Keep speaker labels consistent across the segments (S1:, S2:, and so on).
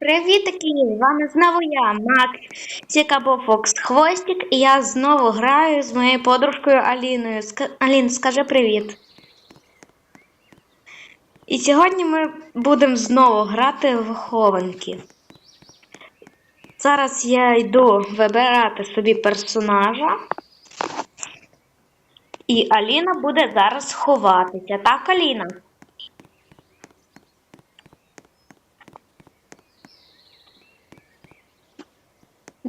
S1: Привіт! З вами знову я, Мак Цікабо Фокс Хвостик, і я знову граю з моєю подружкою Аліною. Ска- Алін, скажи привіт. І сьогодні ми будемо знову грати в хованки. Зараз я йду вибирати собі персонажа. І Аліна буде зараз ховатися. Так, Аліна?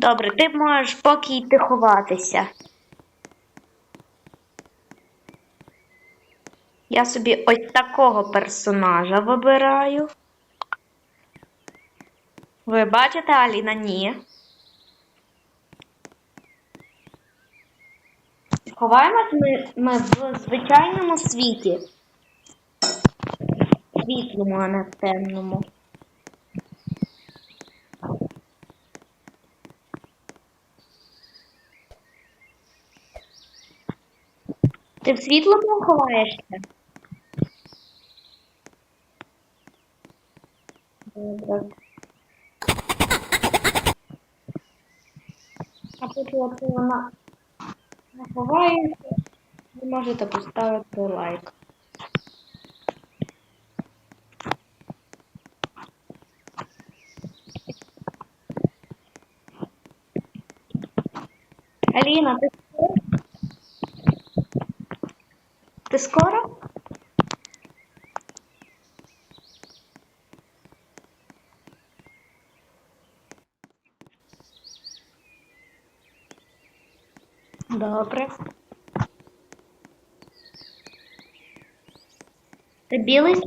S1: Добре, ти можеш поки йти ховатися. Я собі ось такого персонажа вибираю. Ви бачите, Аліна? Ні. Ховаємось ми, ми в звичайному світі. Світлому, а не темному. Ти в світлому ховаєшся? А поки от вона ховається, ви можете поставити лайк. Аліна, ти скоро? Ти скоро? Добре. Це білий світ?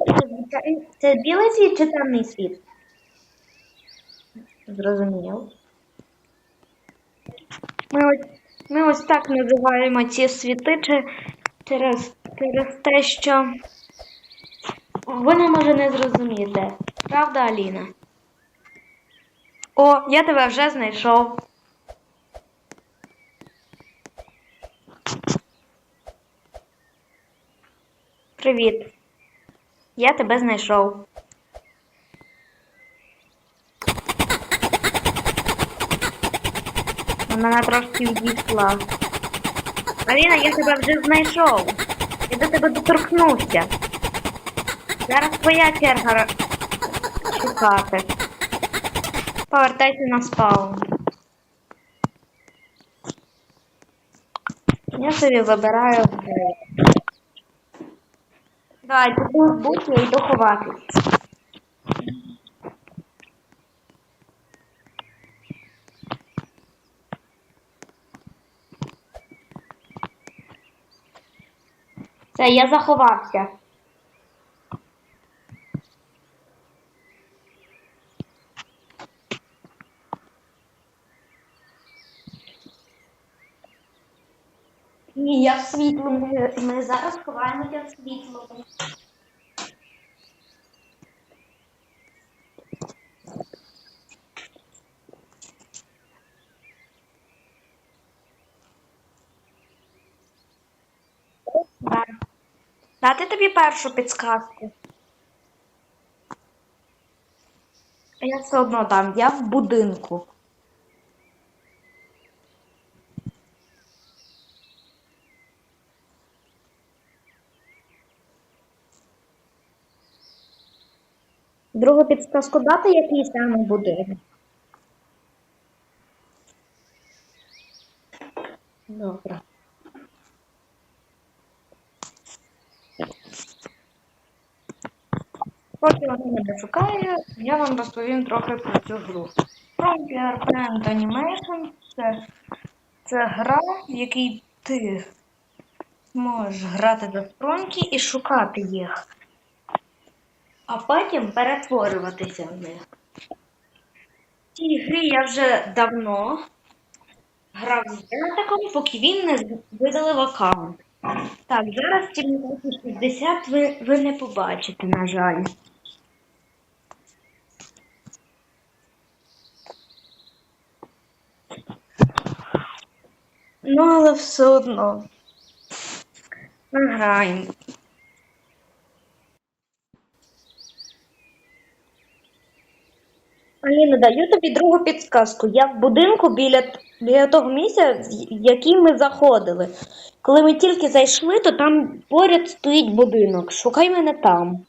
S1: Це білий світ чи темний світ? Зрозуміло. Ми ось, ми ось так називаємо ці світи чи- через, через те, що вона може не зрозуміти. Правда, Аліна? О, я тебе вже знайшов. Привіт. Я тебе знайшов. Вона трошки відійшла. Аліна, я тебе вже знайшов. Я до тебе доторкнувся. Зараз твоя черга шукати. Повертайся на спаун. Я собі вибираю. Давай, тут будь, я йду ховатись. Все, я заховався. Ні, я в світлому. Ми, зараз ховаємося в світлому. Да. Дати тобі першу підсказку. Я все одно дам. Я в будинку. Другу підсказку дати, який саме будинок? Добре. Поки вона мене шукає, я вам розповім трохи про цю гру. Frontier Brand Animation це, це гра, в якій ти можеш грати за спронки і шукати їх, а потім перетворюватися в них. В цій грі я вже давно грав з братиком, поки він не видалив аккаунт. Так, зараз в 60 ви, ви не побачите, на жаль. Але все одно. Граємо. Аліна, даю тобі другу підсказку. Я в будинку біля, біля того місця, в який ми заходили. Коли ми тільки зайшли, то там поряд стоїть будинок. Шукай мене там.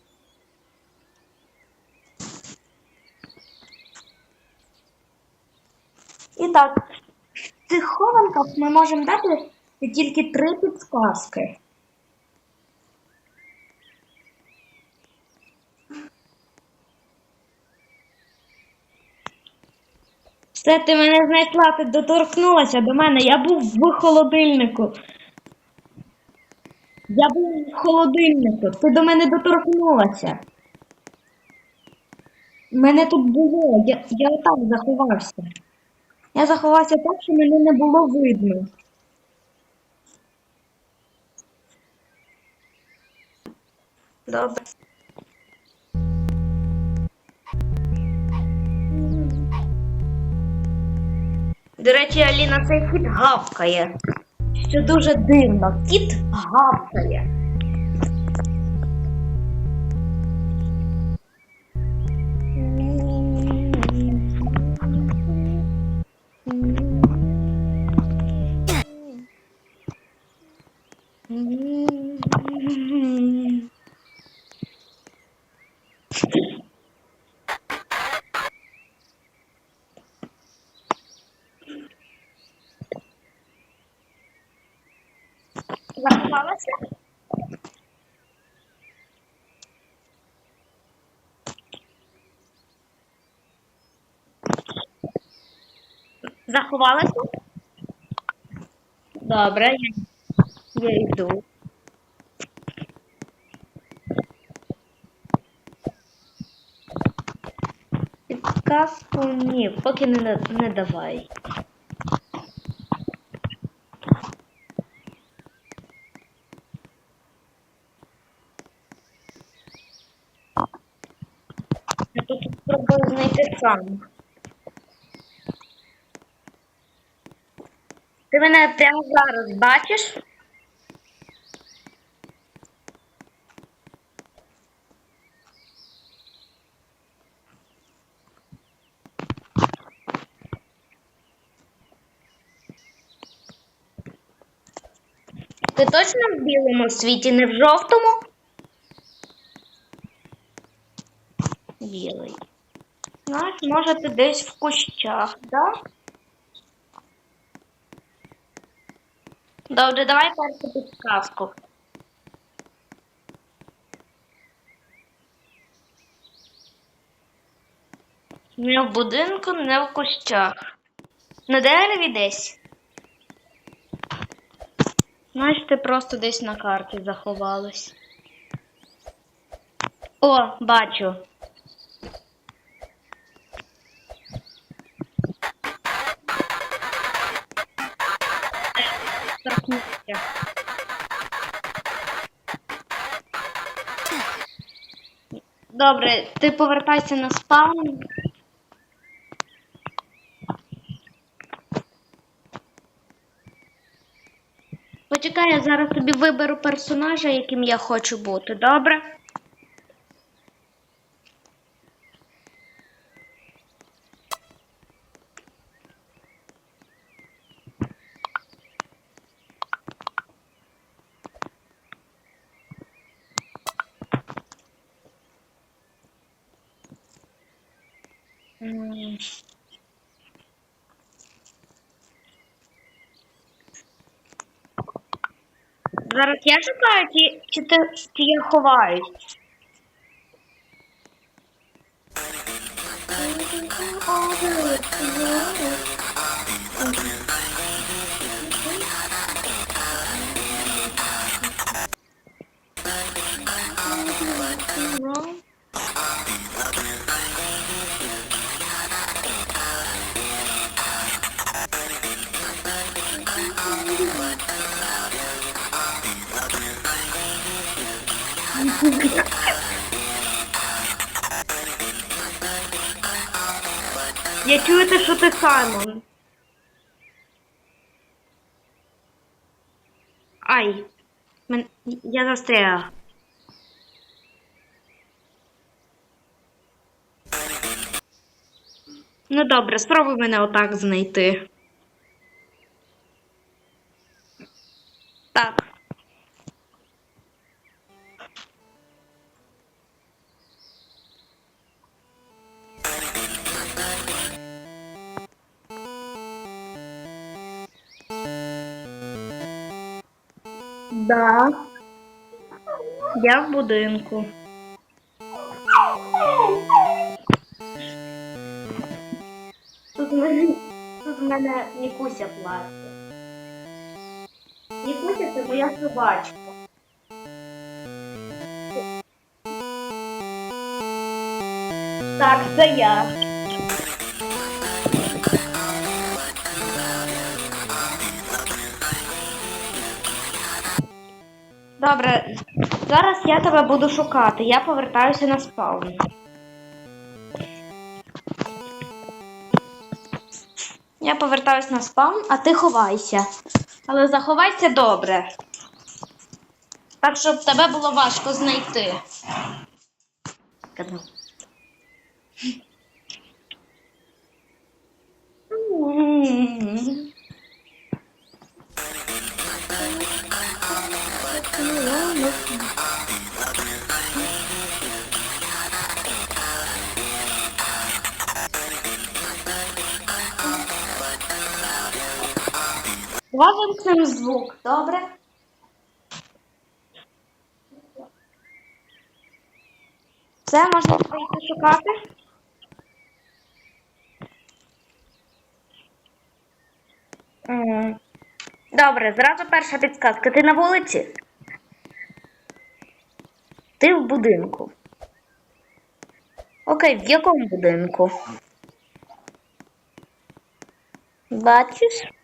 S1: І так, цих хованках ми можемо дати тільки три підсказки. Все, ти мене знайшла, ти доторкнулася до мене. Я був в холодильнику. Я був в холодильнику. Ти до мене доторкнулася. Мене тут було. Я, я так заховався. Я заховався так, що мене не було видно. Добре. До речі, Аліна, цей кіт гавкає. Що дуже дивно. Кіт гавкає. Заховалася? Заховалася? Добре, я, я йду. Підказку ні, поки не, не давай. Я тут спробую знайти сам. Ти мене прямо зараз бачиш? Ти точно в білому світі, не в жовтому? Білий. Знаєш, може ти десь в кущах, да? Добре, давай першу підказку. Не в будинку, не в кущах. На дереві десь. Знаєш, просто десь на карті заховалась. О, бачу. Добре, ти повертайся на спаун. Почекай, я зараз тобі виберу персонажа, яким я хочу бути, добре? Зараз я шукаю, чи, чи, ти, чи я ховаюсь? Я чую те, що ти Саймон. Ай. Мен... Я застряла. Ну добре, спробуй мене отак знайти. Так. Да. Я в будинку. Тут в мене, тут в мене Нікуся плаче. Нікуся це моя собачка. Так, це я. Добре, зараз я тебе буду шукати. Я повертаюся на спаун. Я повертаюся на спаун, а ти ховайся. Але заховайся добре. Так, щоб тебе було важко знайти. Давай вимкнемо звук, добре? Все, можна прийти шукати? М. Добре, зразу перша підсказка. Ти на вулиці? Ти в будинку. Окей, в якому будинку? Бачиш?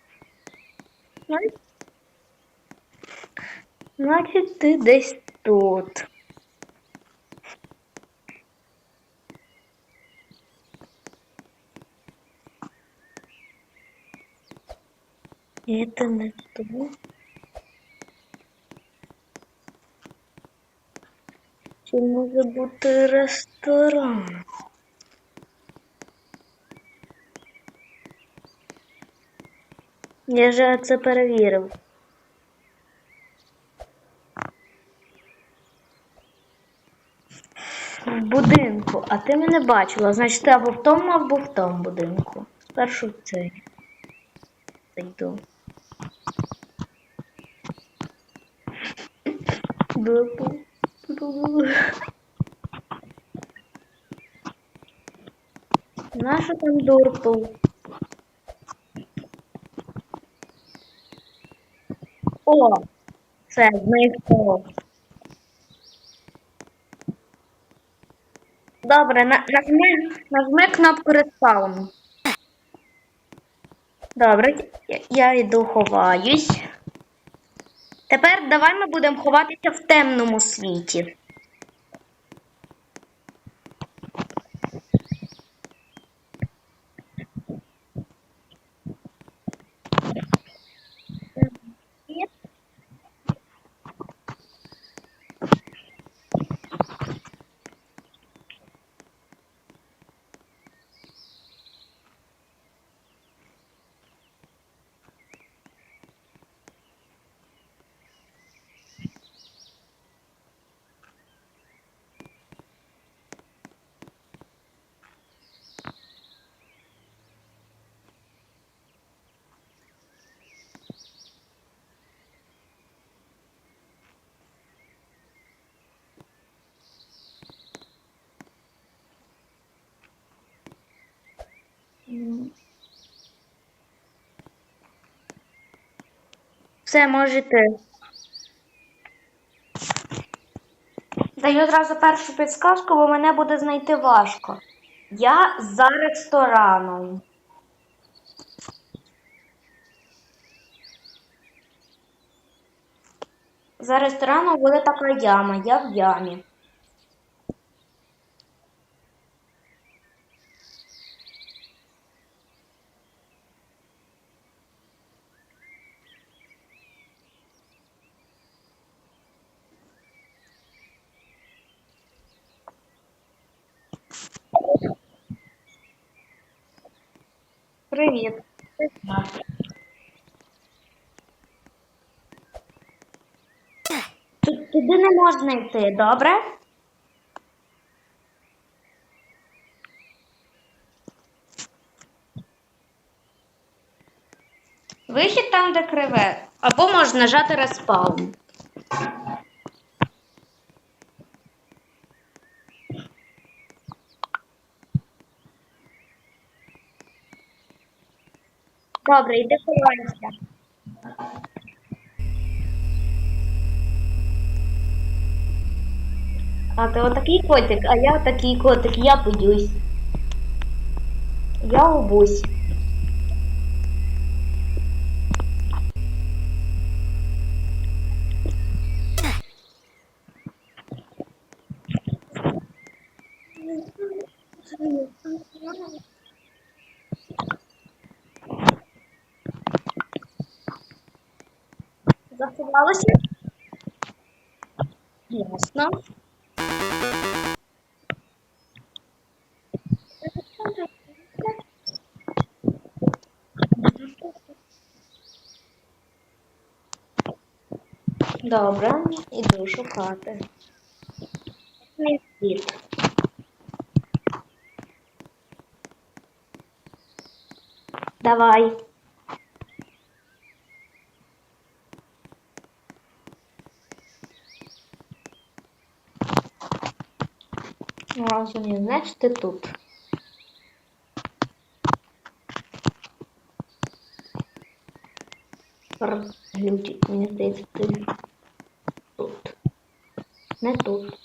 S1: Значить- ти десь тут. Это не тут. Чи може бути ресторан? Я вже це перевірив. В будинку, а ти мене бачила. Значить, ти або в тому, або в тому будинку. Спершу в цей. Зайду. Наша там дурпл. О, це знайшов. Добре, на, нажми, нажми кнопку респауну. Добре, я, я йду ховаюсь. Тепер давай ми будемо ховатися в темному світі. Все, можете. Даю одразу першу підсказку, бо мене буде знайти важко. Я за рестораном. За рестораном буде така яма. Я в ямі. Привіт. Тут туди не можна йти, добре? Вихід там, де криве. Або можна нажати респаун. Добре, йди ховайся. А ти отакий котик, а я такий котик, я боюсь. Я обусь. Заховалося? Ясно. Добре, іду шукати. Не світ. Давай. Розумію, значить ти тут. Глючить, мені здається, ти тут. Не тут.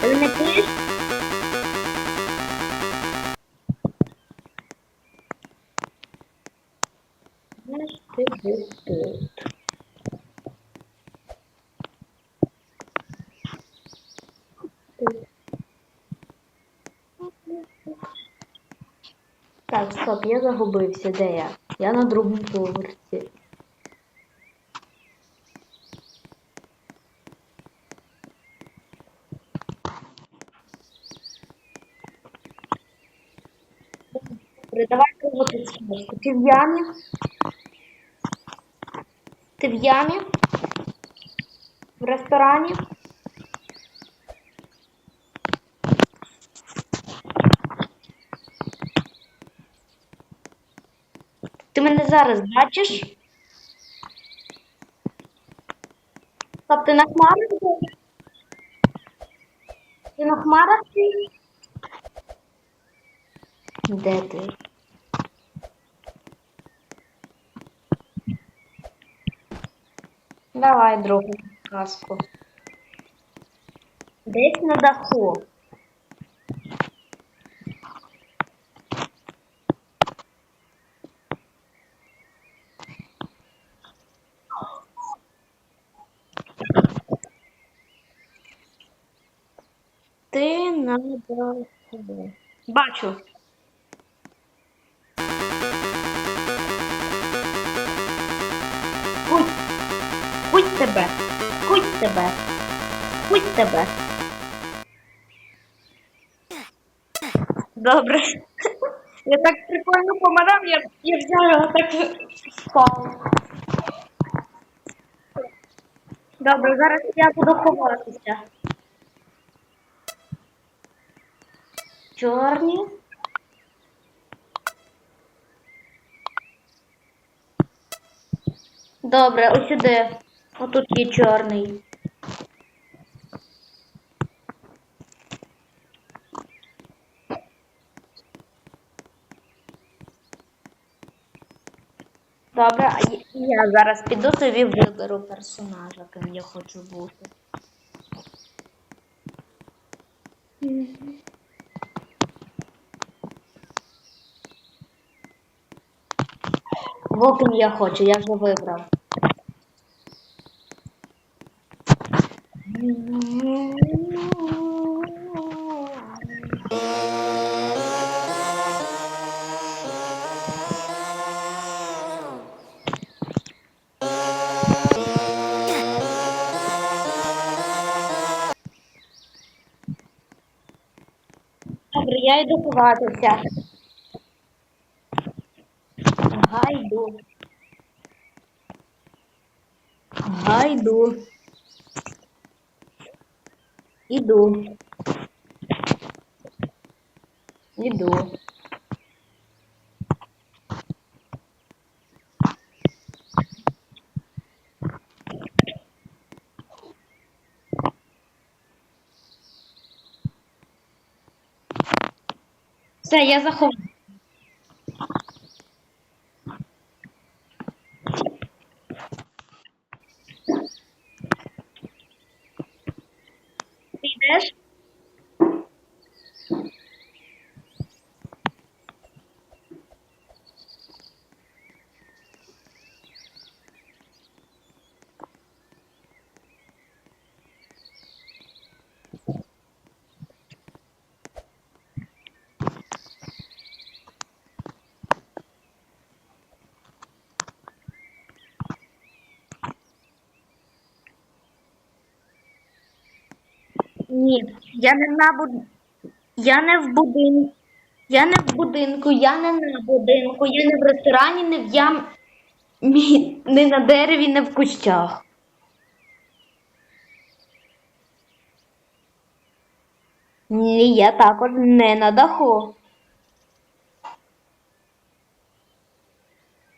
S1: Ти не пиш? Я загубився, де я? Я на другому поверсі. Давай кого ти скажеш? Ти в ямі? Ти в ямі? В ресторані? Ти мене зараз бачиш? Стоп, ти на хмарах? Ти на хмарах? Де ти? Давай другу казку. Десь на даху. Бачу. Куть. Куть тебе. Куть тебе. Куть тебе. Добре. Я так прикольно помирав, я, я його так спав. Добре, зараз я буду ховатися. Чорні. Добре, ось сюди. Отут є чорний. Добре, а я- зараз піду собі виберу персонажа, ким я хочу бути. Волкін я хочу, я вже вибрав. Добре, я йду ховатися. Іду. Іду. Все, я заховав. Ти Ні, я не на буд... Я не в будинку. Я не в будинку, я не на будинку, я не в ресторані, не в ям... Не на дереві, не в кущах. Ні, я також не на даху.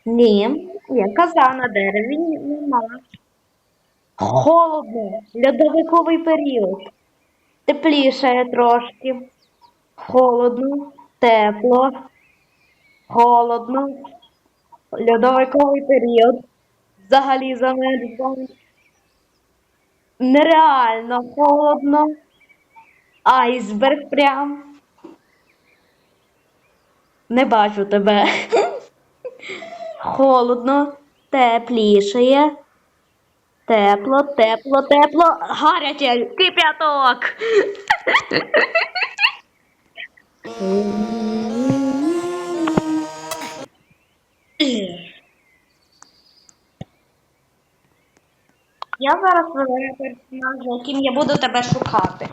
S1: Ні, я казав, на дереві нема. Холодно, льодовиковий період. Теплішає трошки. Холодно, тепло, холодно, льодовиковий період. Взагалі замерзло. Нереально холодно. Айсберг прям. Не бачу тебе. Холодно, теплішає. Тепло, тепло, тепло, гаряче, кип'яток. Я зараз виберу персонажа, яким я буду тебе шукати.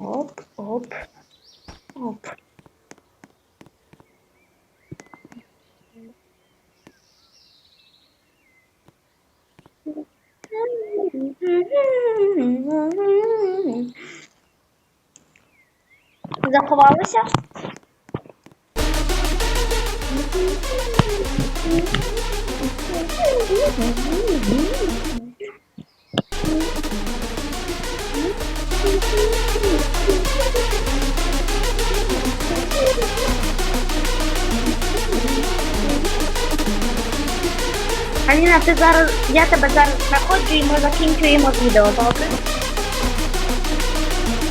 S1: Оп, оп, оп. Заховалися? Аліна, ти зараз, я тебе зараз знаходжу і ми закінчуємо відео, добре?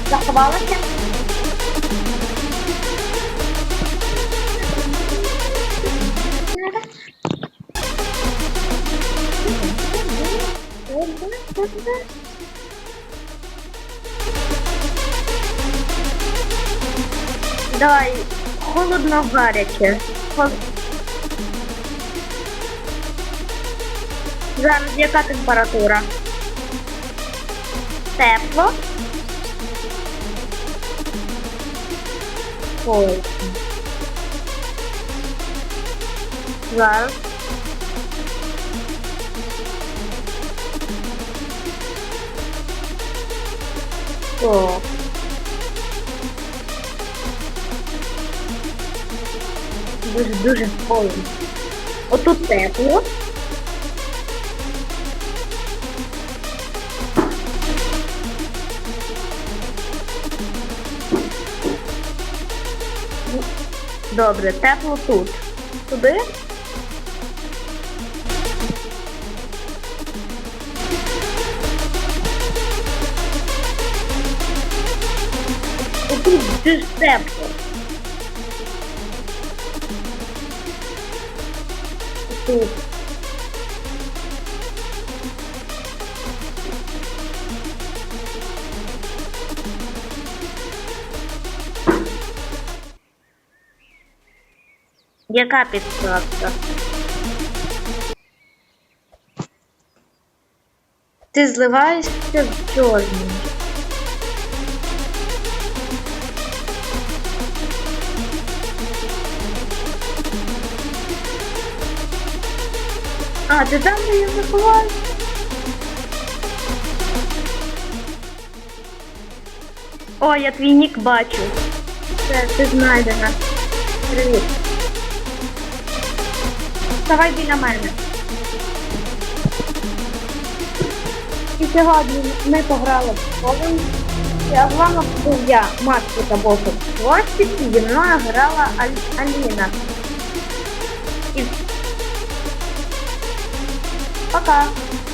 S1: Заховалася? Давай, холодно гаряче. Зараз яка температура? Тепло. Холодно. Зараз. О. Дуже дуже холодно. Отут тепло. Добре, тепло тут. Туди? Дуже. Тут. Яка підставка?
S2: Ти зливаєшся з чорним. А, ти там де я заховаюсь? О, я твій нік бачу. Все, ти знайдена. Привіт. Давай біля мене. І сьогодні ми пограли в Ковен. Я з вами був я, Матки та Босов Творчість, і зі мною грала Аліна. І... 감.